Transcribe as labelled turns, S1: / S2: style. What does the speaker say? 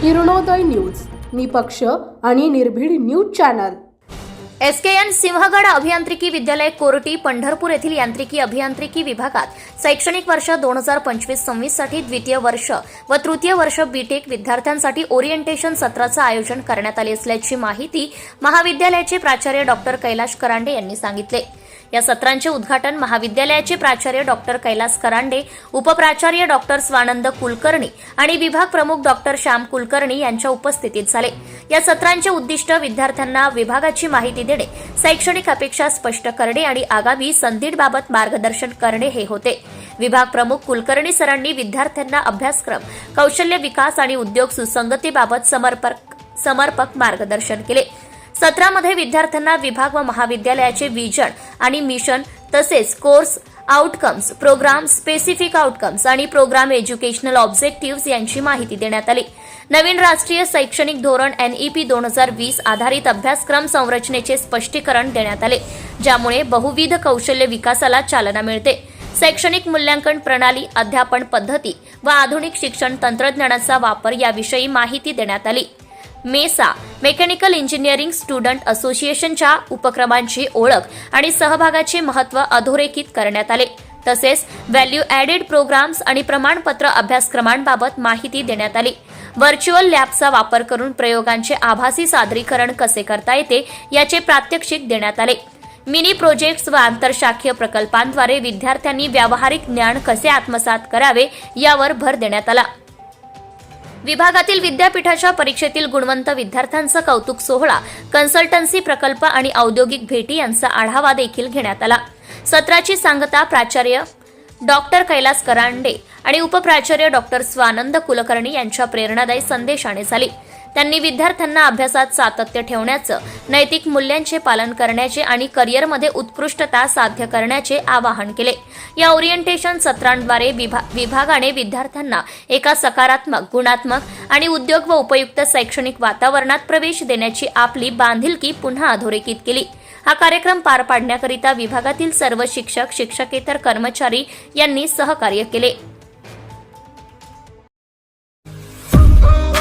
S1: Kiranoday news निपक्ष आणि निर्भीड news channel.
S2: S K N Sinhgad अभियांत्रिकी विद्यालय कोरटी पंढरपूर येथील यांत्रिकी अभियांत्रिकी विभागात शैक्षणिक वर्ष दोन हजार पंचवीस सव्वीससाठी द्वितीय वर्ष व तृतीय वर्ष बीटेक विद्यार्थ्यांसाठी ओरिएंटेशन सत्राचं आयोजन करण्यात आले असल्याची माहिती महाविद्यालयाचे प्राचार्य डॉक्टर कैलाश करांडे यांनी सांगितले. या सत्रांचे उद्घाटन महाविद्यालयाचे प्राचार्य डॉक्टर कैलास करांडे उपप्राचार्य डॉक्टर स्वानंद कुलकर्णी आणि विभाग प्रमुख डॉक्टर श्याम कुलकर्णी यांच्या उपस्थितीत झाले. या सत्रांचे उद्दिष्ट विद्यार्थ्यांना विभागाची माहिती देणे शैक्षणिक अपेक्षा स्पष्ट करणे आणि आगामी संधींबाबत मार्गदर्शन करणे हे होते. विभाग प्रमुख कुलकर्णी सरांनी विद्यार्थ्यांना अभ्यासक्रम कौशल्य विकास आणि उद्योग सुसंगतीबाबत समर्पक समर्पक मार्गदर्शन केले. सत्रामध्ये विद्यार्थ्यांना विभाग व महाविद्यालयाचे विजन आणि मिशन तसेच course outcomes programme specific outcomes आणि प्रोग्राम एज्युकेशनल ऑब्जेक्टिव्ह यांची माहिती देण्यात आली. नवीन राष्ट्रीय शैक्षणिक धोरण एनईपी दोन हजार वीस आधारित अभ्यासक्रम संरचनेचे स्पष्टीकरण देण्यात आले ज्यामुळे बहुविध कौशल्य विकासाला चालना मिळते. शैक्षणिक मूल्यांकन प्रणाली अध्यापन पद्धती व आधुनिक शिक्षण तंत्रज्ञानाचा वापर याविषयी माहिती देण्यात आली. मेसा मेकॅनिकल इंजिनिअरिंग स्टुडंट असोसिएशनच्या उपक्रमांची ओळख आणि सहभागाचे महत्त्व अधोरेखित करण्यात आले. तसेच व्हॅल्यू ॲडेड प्रोग्राम्स आणि प्रमाणपत्र अभ्यासक्रमांबाबत माहिती देण्यात आली. व्हर्च्युअल लॅबचा वापर करून प्रयोगांचे आभासी सादरीकरण कसे करता येते याचे प्रात्यक्षिक देण्यात आले. मिनी प्रोजेक्ट्स व आंतरशाखीय प्रकल्पांद्वारे विद्यार्थ्यांनी व्यावहारिक ज्ञान कसे आत्मसात करावे यावर भर देण्यात आला. विभागातील विद्यापीठाच्या परीक्षेतील गुणवंत विद्यार्थ्यांचा कौतुक सोहळा कन्सल्टन्सी प्रकल्प आणि औद्योगिक भेटी यांचा आढावा देखील घेण्यात आला. सत्राची सांगता प्राचार्य डॉक्टर कैलास करांडे आणि उपप्राचार्य डॉक्टर स्वानंद कुलकर्णी यांच्या प्रेरणादायी संदेशाने झाली. त्यांनी विद्यार्थ्यांना अभ्यासात सातत्य ठेवण्याचं नैतिक मूल्यांचे पालन करण्याचे आणि करिअरमध्ये उत्कृष्टता साध्य करण्याचे आवाहन केले. या ओरिएंटेशन सत्रांद्वारे विभा- विभागाने विद्यार्थ्यांना एका सकारात्मक गुणात्मक आणि उद्योग व उपयुक्त शैक्षणिक वातावरणात प्रवेश देण्याची आपली बांधिलकी पुन्हा अधोरेखित केली. हा कार्यक्रम पार पाडण्याकरिता विभागातील सर्व शिक्षक शिक्षकेतर कर्मचारी यांनी सहकार्य केले.